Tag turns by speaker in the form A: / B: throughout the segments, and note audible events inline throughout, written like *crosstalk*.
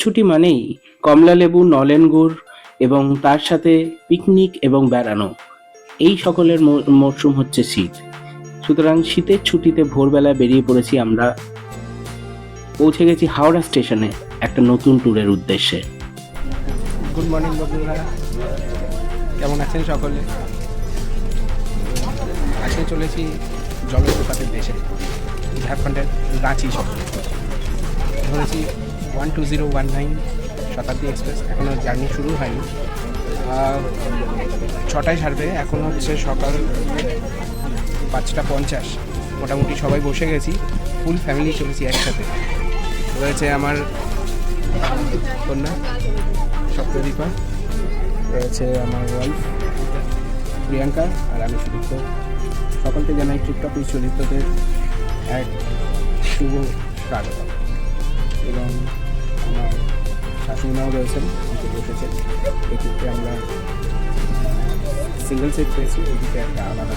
A: ছুটি মানেই কমলালেবু নলেন গুড় এবং তার সাথে পিকনিক এবং বেড়ানো। এই সকলের মরশুম হচ্ছে শীত। সুতরাং শীতের ছুটিতে ভোরবেলা বেরিয়ে পড়েছি আমরা। পৌঁছে গেছি হাওড়া স্টেশনে একটা নতুন ট্যুরের উদ্দেশ্যে।
B: গুড মর্নিং বন্ধুরা। কেমন আছেন সকলে? আজকে চলেছি জলপ্রপাতের দেশে। ঝাড়খণ্ডের রাঁচি শহর। ধরেছি one two zero one nine Shatabdi express এখনও জার্নি শুরু হয়নি। ছটায় ছাড়বে, এখন হচ্ছে সকাল পাঁচটা পঞ্চাশ। মোটামুটি সবাই বসে গেছি ফুল ফ্যামিলি চলেছি একসাথে। রয়েছে আমার কন্যা সপ্তদীপা রয়েছে আমার ওয়াইফ প্রিয়াঙ্কা, আর আমি সুদীপ্ত। সকলকে জানাই টিকটক সুদীপ্তদের এক শুভ স্বাগত। এবং শাশুড়িমাও রয়েছেন বসেছেন এদিকে আমরা সিঙ্গেল সিট পেয়েছি। এদিকে একটা আলাদা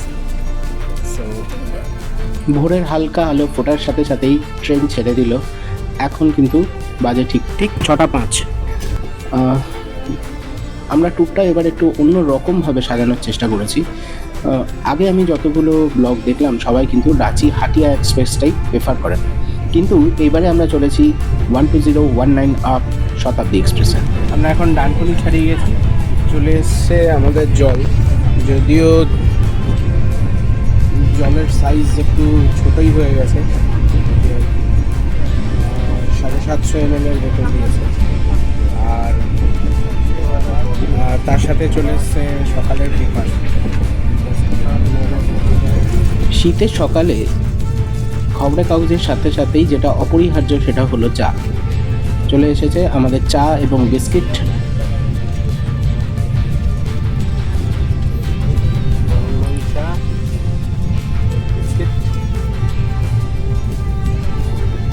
A: ভোরের হালকা আলো ফোটার সাথে সাথেই ট্রেন ছেড়ে দিল। এখন কিন্তু বাজে ঠিক ঠিক ছটা পাঁচ। আমরা ট্যুরটা এবার একটু অন্য রকমভাবে সাজানোর চেষ্টা করেছি। আগে আমি যতগুলো ব্লগ দেখলাম, সবাই কিন্তু রাঁচি হাটিয়া এক্সপ্রেসটাই প্রেফার করেন। কিন্তু এবারে আমরা চলেছি one two zero one nine up Shatabdi এক্সপ্রেসে
B: আমরা এখন ডানকুনি ছাড়িয়ে গেছি। চলে এসছে আমাদের জল। যদিও জলের সাইজ একটু ছোটোই হয়ে গেছে। সাড়ে সাতশো এম এর বোতল দিয়েছে আর আর তার সাথে চলে এসছে সকালের ব্রেকফাস্ট
A: শীতের সকালে খবরের কাগজের সাথে সাথেই যেটা অপরিহার্য সেটা হলো চা। চলে এসেছে আমাদের চা এবং বিস্কিট।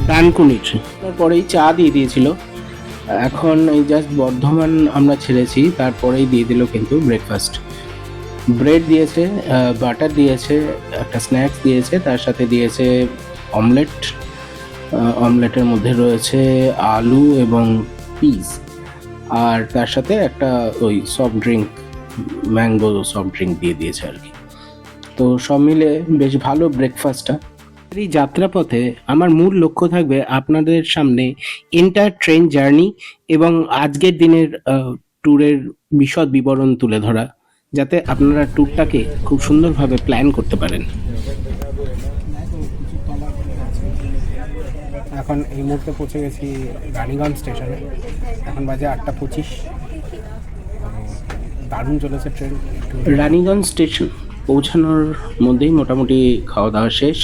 A: ডানকুনির তারপরেই চা দিয়ে দিয়েছিল। এখন এই জাস্ট বর্ধমান আমরা ছেড়েছি, তারপরেই দিয়ে দিল কিন্তু ব্রেকফাস্ট ব্রেড দিয়েছে বাটার দিয়েছে, একটা স্ন্যাক্স দিয়েছে, তার সাথে দিয়েছে অমলেট অমলেটের মধ্যে রয়েছে আলু এবং পিস। আর তার সাথে একটা ওই soft drink mango soft drink দিয়ে দিয়েছে আর কি। তো সব মিলে বেশ ভালো ব্রেকফাস্টটা এই যাত্রাপথে আমার মূল লক্ষ্য থাকবে আপনাদের সামনে এন্টার ট্রেন জার্নি এবং আজকের দিনের ট্যুরের বিশদ বিবরণ তুলে ধরা, যাতে আপনারা ট্যুরটাকে খুব সুন্দরভাবে প্ল্যান করতে পারেন।
B: এখন এই মুহূর্তে পৌঁছে গেছি রানীগঞ্জ স্টেশনে। এখন বাজে আটটা পঁচিশ। দারুণ চলেছে ট্রেন।
A: রানীগঞ্জ স্টেশন পৌঁছানোর মধ্যেই মোটামুটি খাওয়া দাওয়া শেষ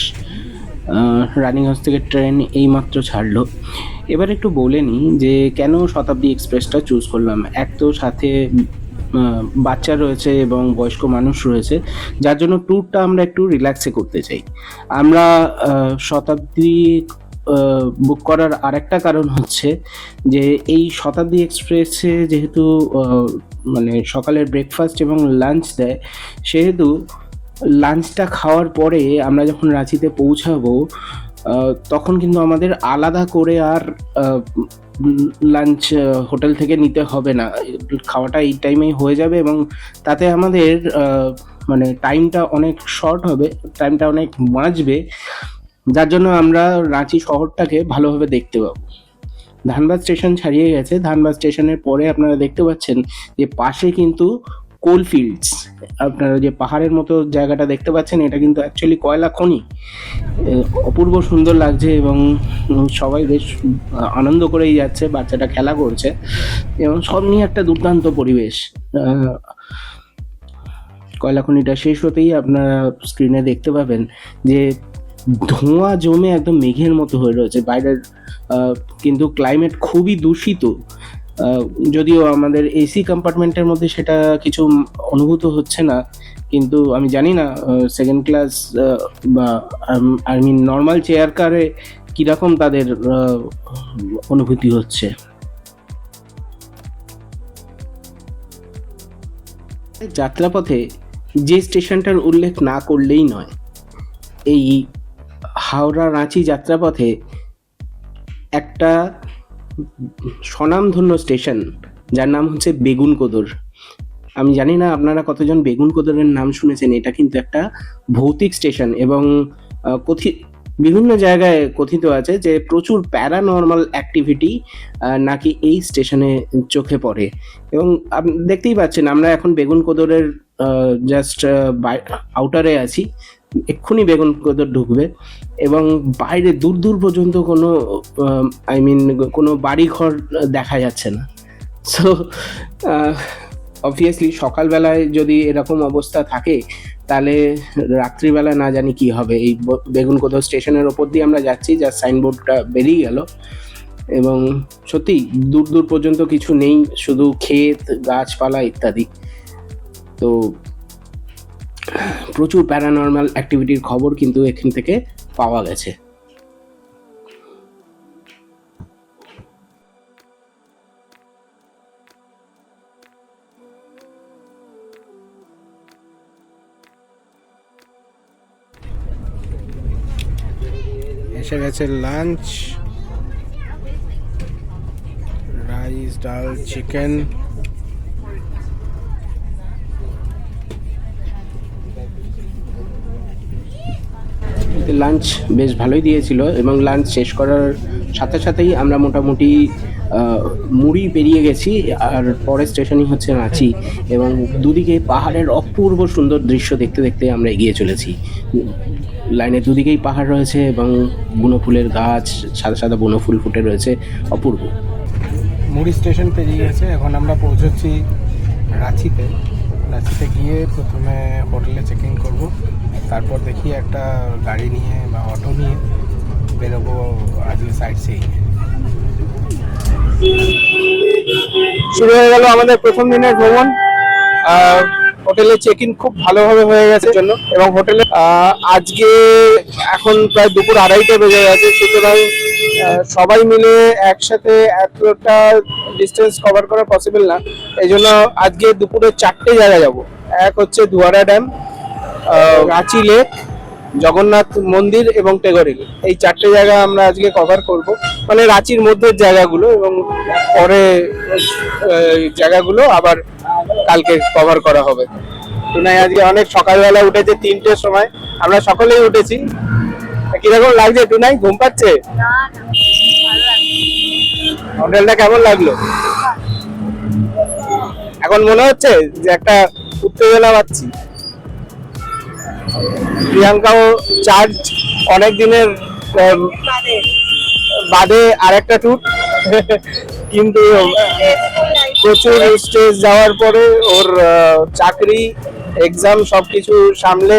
A: রানীগঞ্জ থেকে ট্রেন এইমাত্র ছাড়লো। এবার একটু বলে নিই যে কেন শতাব্দী এক্সপ্রেসটা চুজ করলাম? এক তো সাথে বাচ্চা রয়েছে এবং বয়স্ক মানুষ রয়েছে। যার জন্য ট্যুরটা আমরা একটু রিল্যাক্সে করতে চাই। আমরা শতাব্দী বুক করার আরেকটা কারণ হচ্ছে যে এই শতাব্দী এক্সপ্রেসে যেহেতু মানে সকালের ব্রেকফাস্ট এবং লাঞ্চ দেয়, সেহেতু লাঞ্চটা খাওয়ার পরে আমরা যখন রাঁচিতে পৌঁছাবো তখন কিন্তু আমাদের আলাদা করে আর লাঞ্চ হোটেল থেকে নিতে হবে না। খাওয়াটা এই টাইমেই হয়ে যাবে এবং তাতে আমাদের মানে টাইমটা অনেক শর্ট হবে টাইমটা অনেক বাঁচবে। যার জন্য আমরা রাঁচি শহরটাকে ভালোভাবে দেখতে পাবো। ধানবাদ স্টেশন ছাড়িয়ে গেছে। ধানবাদ স্টেশনের পরে আপনারা দেখতে পাচ্ছেন যে পাশে কিন্তু কোল ফিল্ডস। আপনারা যে পাহাড়ের মতো জায়গাটা দেখতে পাচ্ছেন, এটা কিন্তু অ্যাকচুয়ালি কয়লা খনি। অপূর্ব সুন্দর লাগছে এবং সবাই বেশ আনন্দ করেই যাচ্ছে, বাচ্চাটা খেলা করছে। এবং সব নিয়ে একটা দুর্দান্ত পরিবেশ। কয়লা খনিটা শেষ হতেই আপনারা স্ক্রিনে দেখতে পাবেন যে ধোঁয়া জমে একদম মেঘের মতো হয়ে রয়েছে। বাইরের কিন্তু ক্লাইমেট খুবই দূষিত। যদিও আমাদের এসি কম্পার্টমেন্টের মধ্যে সেটা কিছু অনুভূত হচ্ছে না, কিন্তু আমি জানি না সেকেন্ড ক্লাস বা I mean normal chair car কীরকম তাদের অনুভূতি হচ্ছে। যাত্রাপথে যে স্টেশনটার উল্লেখ না করলেই নয়, এই হাওড়া রাঁচি যাত্রাপথে একটা স্বনামধন্য স্টেশন যার নাম হচ্ছে বেগুন কোদর। আমি জানি না আপনারা কতজন বেগুন কোদরের নাম শুনেছেন এটা কিন্তু একটা ভৌতিক স্টেশন এবং আহ, কথি- বিভিন্ন জায়গায় কথিত আছে যে প্রচুর প্যারানর্মাল অ্যাক্টিভিটি নাকি এই স্টেশনে চোখে পড়ে। এবং দেখতেই পাচ্ছেন আমরা এখন বেগুন কোদরের জাস্ট আউটারে আছি। এক্ষুনি বেগুন কোদর ঢুকবে এবং বাইরে দূর দূর পর্যন্ত কোনো আই মিন কোনো বাড়ি ঘর দেখা যাচ্ছে না। সো অবভিয়াসলি সকালবেলায় যদি এরকম অবস্থা থাকে, তাহলে রাত্রিবেলা না জানি কি হবে। এই বেগুন বেগুনকোদর স্টেশনের ওপর দিয়ে আমরা যাচ্ছি যার সাইনবোর্ডটা বেরিয়ে গেল। এবং সত্যি দূর দূর পর্যন্ত কিছু নেই, শুধু ক্ষেত, গাছপালা ইত্যাদি। তো প্রচুর প্যারানর্মাল অ্যাক্টিভিটির খবর কিন্তু এখান থেকে পাওয়া গেছে।
B: এসে গেছে লাঞ্চ রাইস ডাল চিকেন
A: লাঞ্চ বেশ ভালোই দিয়েছিল এবং লাঞ্চ শেষ করার সাথে সাথেই আমরা মোটামুটি মুড়ি পেরিয়ে গেছি আর পরের স্টেশনই হচ্ছে রাঁচি এবং দুদিকে পাহাড়ের অপূর্ব সুন্দর দৃশ্য দেখতে দেখতে আমরা এগিয়ে চলেছি। লাইনের দুদিকেই পাহাড় রয়েছে এবং বুনো ফুলের গাছ, সাদা সাদা বুনো ফুল ফুটে রয়েছে, অপূর্ব।
B: মুড়ি স্টেশন পেরিয়ে গেছে, এখন আমরা পৌঁছচ্ছি রাঁচিতে। রাঁচিতে গিয়ে প্রথমে হোটেলে চেক ইন করব। তারপর দেখি একটা গাড়ি নিয়ে বা অটো নিয়ে বেরোবো আজকে সাইড সিইং শুরু হয়ে গেল আমাদের প্রথম দিনের ভ্রমণ। হোটেলে চেক ইন খুব ভালোভাবে হয়ে গেছে। জন্য। এবং হোটেলে আজকে এখন প্রায় দুপুর আড়াইটা বেজে গেছে। সুতরাং সবাই মিলে একসাথে এতটা ডিস্টেন্স কভার করা পসিবল না। এই জন্য আজকে দুপুরে চারটে জায়গা যাব। এক হচ্ছে দুয়ারা ড্যাম রাঁচি লেক, জগন্নাথ মন্দির এবং টেগরিল এই চারটে জায়গা আমরা আজকে কভার করব। মানে রাঁচির মধ্যের জায়গাগুলো এবং পরে জায়গাগুলো আবার কালকে কভার করা হবে। টুনাই আজকে অনেক সকালবেলা উঠেছে, তিনটের সময়। আমরা সকলেই উঠেছি। কীরকম লাগছে? টুনাই ঘুম পাচ্ছে? হোটেলটা কেমন লাগল? এখন মনে হচ্ছে যে একটা উত্তেজনা পাচ্ছি। প্রিয়াঙ্কাও চার্জ অনেক দিনের বাদে আরেকটা ট্যুর *laughs* কিন্তু প্রচুর স্টেজ যাওয়ার পরে ওর চাকরি এক্সাম সবকিছু সামলে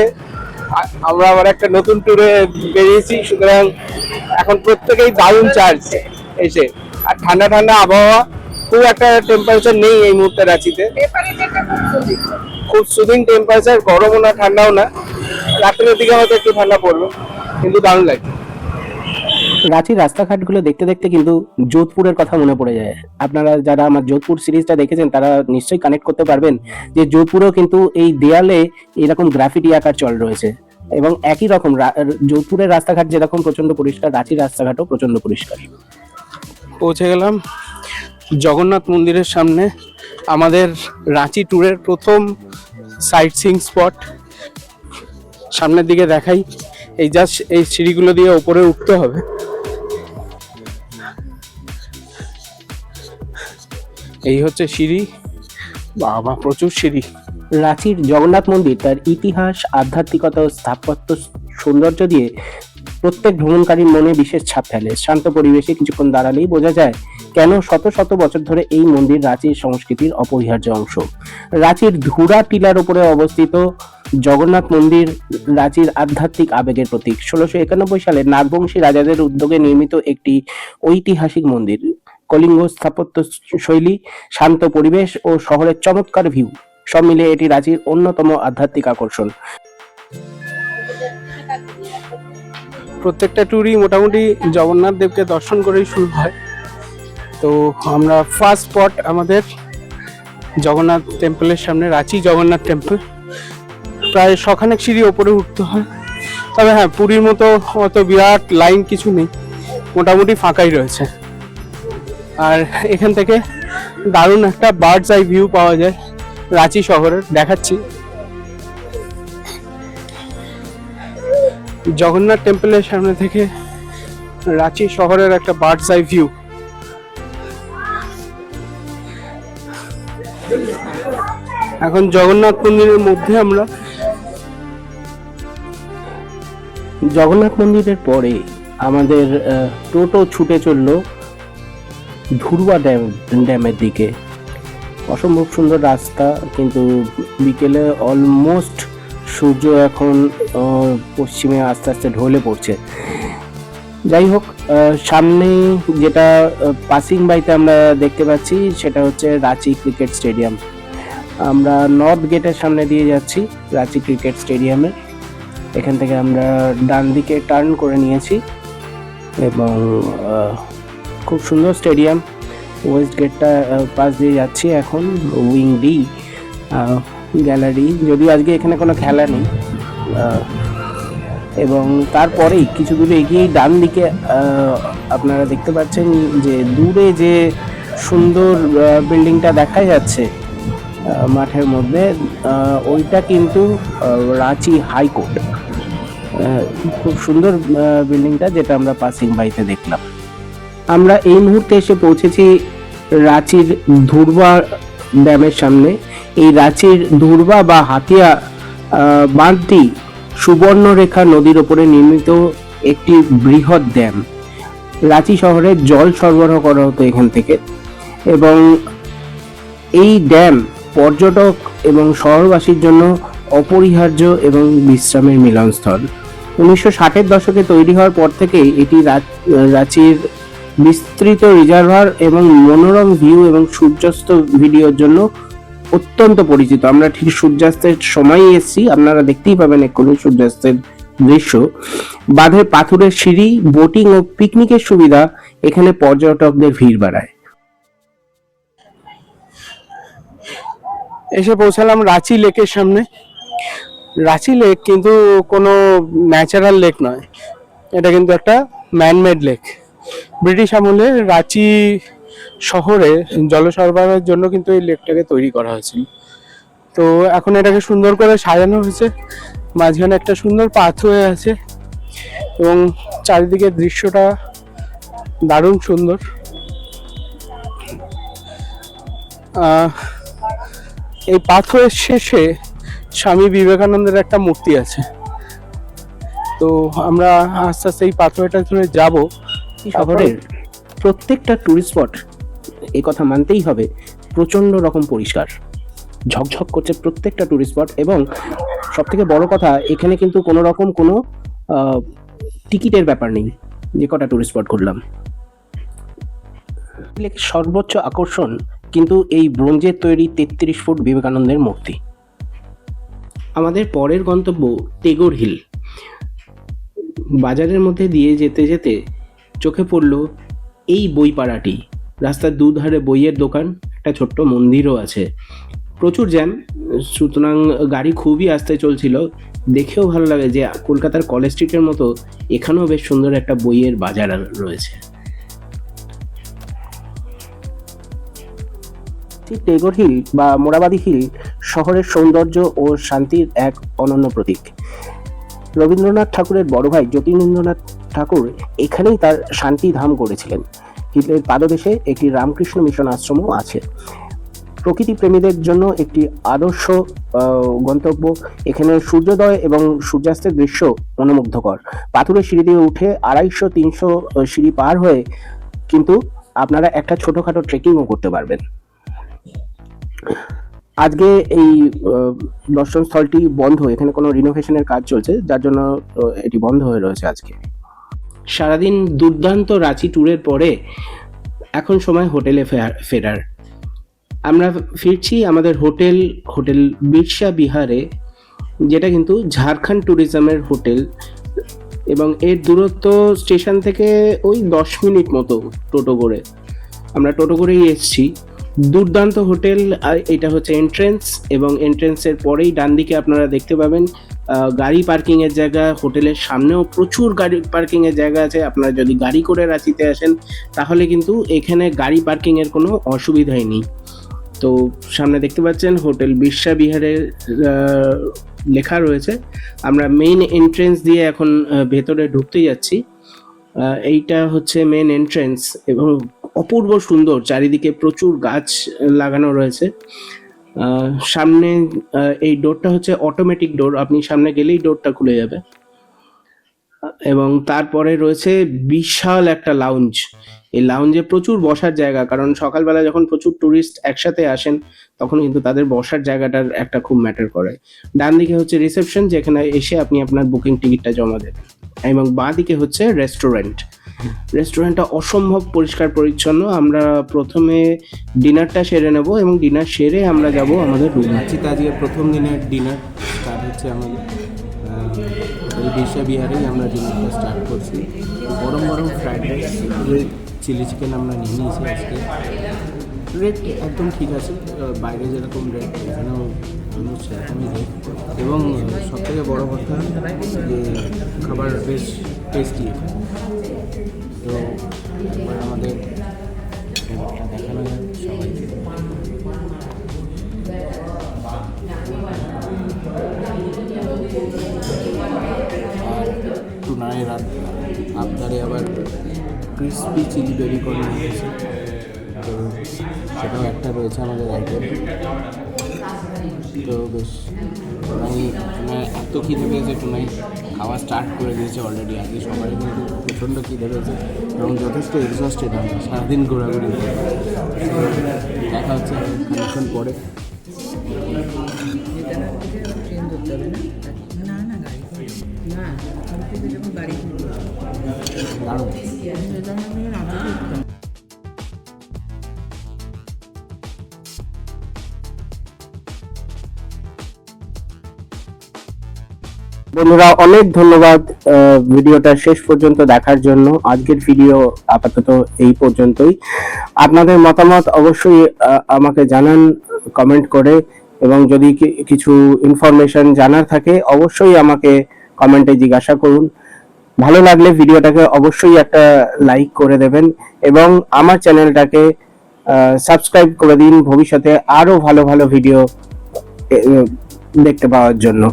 B: আমরা আবার একটা নতুন ট্যুরে বেরিয়েছি। সুতরাং এখন প্রত্যেকেই দারুণ চার্জ এসে। আর ঠান্ডা ঠান্ডা আবহাওয়া, খুব একটা টেম্পারেচার নেই এই মুহূর্তে রাঁচিতে। খুব সুদিং টেম্পারেচার গরমও না ঠান্ডাও না। রাত্রের দিকে হয়তো একটু ঠান্ডা পড়বে কিন্তু দারুণ লাগে
A: রাঁচির রাস্তাঘাটগুলো দেখতে দেখতে কিন্তু যোধপুরের কথা মনে পড়ে যায়। আপনারা যারা আমার যোধপুর সিরিজটা দেখেছেন তারা নিশ্চয়ই কানেক্ট করতে পারবেন যে যোধপুরেও কিন্তু এই দেয়ালে এরকম গ্রাফিটি আকার চল রয়েছে। এবং একই রকম যোধপুরের রাস্তাঘাট যেরকম প্রচণ্ড পরিষ্কার রাঁচির রাস্তাঘাটও প্রচণ্ড পরিষ্কার।
B: পৌঁছে গেলাম জগন্নাথ মন্দিরের সামনে। আমাদের রাঁচি ট্যুরের প্রথম সাইট সিং স্পট সামনের দিকে দেখাই, এই জাস্ট এই সিঁড়িগুলো দিয়ে উপরে উঠতে হবে। এই হচ্ছে সিঁড়ি। বাবা, প্রচুর সিঁড়ি।
A: রাঁচির জগন্নাথ মন্দির তার ইতিহাস, আধ্যাত্মিকতা ও স্থাপত্য সৌন্দর্য দিয়ে প্রত্যেক ভ্রমণকারীর মনে বিশেষ ছাপ ফেলে। শান্ত পরিবেশে কিছুক্ষণ দাঁড়ালেই বোঝা যায় কেন শত শত বছর ধরে এই মন্দির রাঁচির সংস্কৃতির অপরিহার্য অংশ। রাঁচির ধুরা টিলার উপরে অবস্থিত জগন্নাথ মন্দির রাঁচির আধ্যাত্মিক আবেগের প্রতীক। ষোলোশো একানব্বই সালে নাগবংশী রাজাদের উদ্যোগে নির্মিত একটি ঐতিহাসিক মন্দির। কলিঙ্গ স্থাপত্য শৈলী, শান্ত পরিবেশ ও শহরের চমৎকার ভিউ। সব মিলে এটি রাঁচির অন্যতম আধ্যাত্মিক আকর্ষণ।
B: প্রত্যেকটা ট্যুরই মোটামুটি জগন্নাথ দেবকে দর্শন করেই শুরু হয়। তো আমরা ফার্স্ট স্পট আমাদের জগন্নাথ টেম্পলের সামনে, রাঁচি জগন্নাথ টেম্পল প্রায় শখানেক সিঁড়ি ওপরে উঠতে হয়। তবে হ্যাঁ পুরীর মতো অত বিরাট লাইন কিছু নেই। মোটামুটি ফাঁকাই রয়েছে। আর এখান থেকে দারুণ একটা বার্ডস আই ভিউ পাওয়া যায় রাঁচি শহরের। দেখাচ্ছি। জগন্নাথ টেম্পলের সামনে থেকে রাঁচি শহরের একটা বার্ডস আই ভিউ এখন জগন্নাথ মন্দিরের মধ্যে আমরা
A: জগন্নাথ মন্দিরের পরে আমাদের টোটো ছুটে চলল ধুরুয়া ড্যাম, ড্যামের দিকে। অসম্ভব সুন্দর রাস্তা, কিন্তু বিকেলে অলমোস্ট সূর্য এখন পশ্চিমে আস্তে আস্তে ঢলে পড়ছে। যাই হোক সামনে যেটা পাসিং বাইতে আমরা দেখতে পাচ্ছি, সেটা হচ্ছে রাঁচি ক্রিকেট স্টেডিয়াম। আমরা নর্থ গেটের সামনে দিয়ে যাচ্ছি, রাঁচি ক্রিকেট স্টেডিয়ামে। এখান থেকে আমরা ডান দিকে টার্ন করে নিয়েছি এবং খুব সুন্দর স্টেডিয়াম। ওয়েস্ট গেটটা পাশ দিয়ে যাচ্ছি এখন উইং ডি গ্যালারি, যদিও আজকে এখানে কোনো খেলা নেই এবং তারপরেই কিছু দূরে এগিয়েই ডান দিকে আপনারা দেখতে পাচ্ছেন যে দূরে যে সুন্দর বিল্ডিংটা দেখা যাচ্ছে মাঠের মধ্যে ওইটা কিন্তু রাঁচি হাইকোর্ট খুব সুন্দর বিল্ডিংটা যেটা আমরা পাসিং বাইতে দেখলাম। আমরা এই মুহূর্তে এসে পৌঁছেছি রাঁচির ধুরবা ড্যামের সামনে। এই রাঁচির ধুরবা বা হাতিয়া বাঁধটি সুবর্ণরেখা নদীর ওপরে নির্মিত একটি বৃহৎ ড্যাম। রাঁচি শহরে জল সরবরাহ করা হতো এখান থেকে এবং এই ড্যাম পর্যটক এবং শহরবাসীর জন্য অপরিহার্য এবং বিশ্রামের মিলনস্থল। উনিশশো ষাটের দশকে তৈরি হওয়ার পর থেকেই এটি রাঁচির বিস্তৃত রিজার্ভার এবং মনোরম ভিউ এবং সূর্যাস্ত ভিডিওর জন্য অত্যন্ত পরিচিত। আমরা ঠিক সূর্যাস্তের সময় এসেছি, আপনারা দেখতেই পাবেন এক্ষুনি সূর্যাস্তের দৃশ্য। বাঁধের পাথরের সিঁড়ি বোটিং ও পিকনিকের সুবিধা, এখানে পর্যটকদের ভিড় বাড়ায়।
B: এসে পৌঁছালাম রাঁচি লেকের সামনে। রাঁচি লেক কিন্তু কোনো ন্যাচারাল লেক নয়। এটা কিন্তু একটা ম্যানমেড লেক ব্রিটিশ আমলে রাঁচি শহরে জল সরবরাহের জন্য কিন্তু এই লেকটাকে তৈরি করা হয়েছিল। তো এখন এটাকে সুন্দর করে সাজানো হয়েছে। মাঝখানে একটা সুন্দর পাথওয়ে আছে এবং চারিদিকের দৃশ্যটা দারুণ সুন্দর। এই পাথরের শেষে স্বামী বিবেকানন্দের একটা মূর্তি আছে। তো আমরা আস্তে আস্তে এই পাথরটা ধরে যাব।
A: শহরের প্রত্যেকটা টুরিস্ট স্পট এই কথা মানতেই হবে প্রচণ্ড রকম পরিষ্কার। ঝকঝক করছে প্রত্যেকটা টুরিস্ট স্পট এবং সব থেকে বড় কথা এখানে কিন্তু কোনো রকম কোনো আহ, টিকিটের ব্যাপার নেই যে কটা টুরিস্ট স্পট ঘুরলাম সর্বোচ্চ আকর্ষণ কিন্তু এই ব্রোঞ্জের তৈরি তেত্রিশ ফুট বিবেকানন্দের মূর্তি। আমাদের পরের গন্তব্য টেগোর হিল। বাজারের মধ্যে দিয়ে যেতে যেতে চোখে পড়ল এই বইপাড়াটি। রাস্তার দুধারে বইয়ের দোকান, একটা ছোট্ট মন্দিরও আছে। প্রচুর জ্যাম, সুতরাং গাড়ি খুবই আস্তে চলছিল। দেখেও ভালো লাগে যে কলকাতার কলেজ স্ট্রিটের মতো এখানেও বেশ সুন্দর একটা বইয়ের বাজার রয়েছে। টেগর হিল বা মোরাবাদি হিল শহরের সৌন্দর্য ও শান্তির এক অনন্য প্রতীক। রবীন্দ্রনাথ ঠাকুরের বড় ভাই জ্যোতিরিন্দ্রনাথ ঠাকুর এখানেই তার শান্তি ধাম করেছিলেন পাদদেশে একটি রামকৃষ্ণ মিশন আশ্রমও আছে। প্রকৃতি প্রেমীদের জন্য একটি আদর্শ গন্তব্য। এখানে সূর্যোদয় এবং সূর্যাস্তের দৃশ্য মনোমুগ্ধকর। পাথুরের সিঁড়ি দিয়ে উঠে আড়াইশো তিনশো সিঁড়ি পার হয়ে কিন্তু আপনারা একটা ছোটখাটো ট্রেকিংও করতে পারবেন। আজকে এই আহ, দর্শন স্থলটি বন্ধ। এখানে কোনো রিনোভেশনের কাজ চলছে যার জন্য এটি বন্ধ হয়ে রয়েছে আজকে। সারাদিন দুর্দান্ত রাঁচি ট্যুরের পরে এখন সময় হোটেলে ফেরার- আমরা ফিরছি আমাদের হোটেল হোটেল বিরসা বিহারে, যেটা কিন্তু ঝাড়খণ্ড ট্যুরিজমের হোটেল এবং এর দূরত্ব স্টেশন থেকে ওই দশ মিনিট মতো টোটো করে। আমরা টোটো করেই এসেছি। দুর্দান্ত হোটেল, আর এটা হচ্ছে এন্ট্রেন্স এবং এন্ট্রেন্সের পরেই ডান দিকে আপনারা দেখতে পাবেন গাড়ি পার্কিংয়ের জায়গা হোটেলের সামনেও প্রচুর গাড়ি পার্কিংয়ের জায়গা আছে, আপনারা যদি গাড়ি করে রাঁচিতে আসেন, তাহলে কিন্তু এখানে গাড়ি পার্কিংয়ের কোনো অসুবিধাই নেই। তো সামনে দেখতে পাচ্ছেন, হোটেল বিশ্বা বিহারের লেখা রয়েছে। আমরা মেইন এন্ট্রেন্স দিয়ে এখন ভেতরে ঢুকতে যাচ্ছি। এইটা হচ্ছে মেন এন্ট্রেন্স এবং অপূর্ব সুন্দর, চারিদিকে প্রচুর গাছ লাগানো রয়েছে। সামনে এই ডোরটা হচ্ছে অটোমেটিক ডোর আপনি সামনে গেলেই ডোরটা খুলে যাবে। এবং তারপরে রয়েছে বিশাল একটা লাউঞ্জ এই লাউঞ্জে প্রচুর বসার জায়গা, কারণ সকালবেলা যখন প্রচুর টুরিস্ট একসাথে আসেন, তখন কিন্তু তাদের বসার জায়গাটার একটা খুব ম্যাটার করে। ডান দিকে হচ্ছে রিসেপশন যেখানে এসে আপনি আপনার বুকিং টিকিটটা জমা দেবেন। এবং বাঁ দিকে হচ্ছে রেস্টুরেন্ট রেস্টুরেন্টটা অসম্ভব পরিষ্কার পরিচ্ছন্ন। আমরা প্রথমে ডিনারটা সেরে নেব এবং ডিনার সেরে আমরা যাব আমাদের রুমে রাঁচিতে আজকে প্রথম দিনের ডিনার স্টার্ট হচ্ছে আমাদের এই বিহারেই আমরা ডিনারটা স্টার্ট করছি। গরম গরম ফ্রাইড রাইস চিলি চিকেন আমরা নিয়ে নিয়েছি আজকে। রেট একদম ঠিক আছে বাইরে যেরকম রেট এখানেও অলমোস্ট সেরকমই রেট এবং সব থেকে বড় কথা যে, খাবার বেশ টেস্টি তো একবার আমাদের দেখানো যাক সবাইকে। আর টুনায়ের আবদারে আবার ক্রিসপি চিলি বেবি কর্ন রয়েছে তো সেটাও একটা রয়েছে আমাদের আইটেম তো বেশ টুনাই টুনাই এত খিদে পেয়েছে টুনাই খাওয়া স্টার্ট করে দিয়েছে অলরেডি আগে সবাই কিন্তু প্রচণ্ড খিদে পেয়েছে এবং যথেষ্ট এক্সস্টেড আমরা সারাদিন ঘোরাঘুরি। দেখা হচ্ছে খানিক্ষণ পরে।
C: ট্রেন
A: বন্ধুরা, অনেক ধন্যবাদ ভিডিওটা শেষ পর্যন্ত দেখার জন্য। আজকের ভিডিও আপাতত এই পর্যন্তই। আপনাদের মতামত অবশ্যই আমাকে জানান কমেন্ট করে। এবং যদি কিছু ইনফরমেশন জানার থাকে, অবশ্যই আমাকে কমেন্টে জিজ্ঞাসা করুন। ভালো লাগলে ভিডিওটাকে অবশ্যই একটা লাইক করে দেবেন। এবং আমার চ্যানেলটাকে সাবস্ক্রাইব করে দিন ভবিষ্যতে আরও ভালো ভালো ভিডিও দেখতে পাওয়ার জন্য।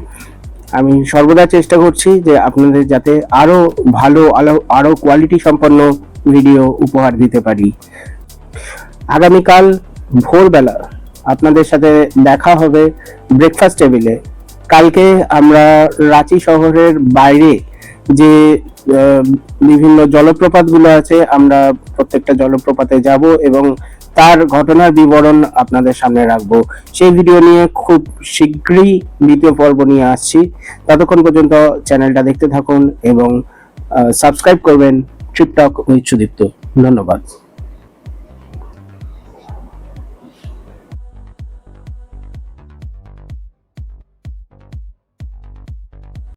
A: আমি সর্বদা চেষ্টা করছি যে আপনাদের যাতে আরও ভালো, আলো, আরও কোয়ালিটি সম্পন্ন ভিডিও উপহার দিতে পারি। আগামীকাল ভোরবেলা আপনাদের সাথে দেখা হবে ব্রেকফাস্ট টেবিলে কালকে আমরা রাঁচি শহরের বাইরে যে বিভিন্ন জলপ্রপাতগুলো আছে, আমরা প্রত্যেকটা জলপ্রপাতে যাব এবং তার ঘটনার বিবরণ আপনাদের সামনে রাখব। সেই ভিডিও নিয়ে খুব শীঘ্রই দ্বিতীয় পর্ব নিয়ে আসছি। ততক্ষণ পর্যন্ত চ্যানেলটা দেখতে থাকুন এবং সাবস্ক্রাইব করবেন। ট্রিপটক উইথ সুদীপ্ত ধন্যবাদ।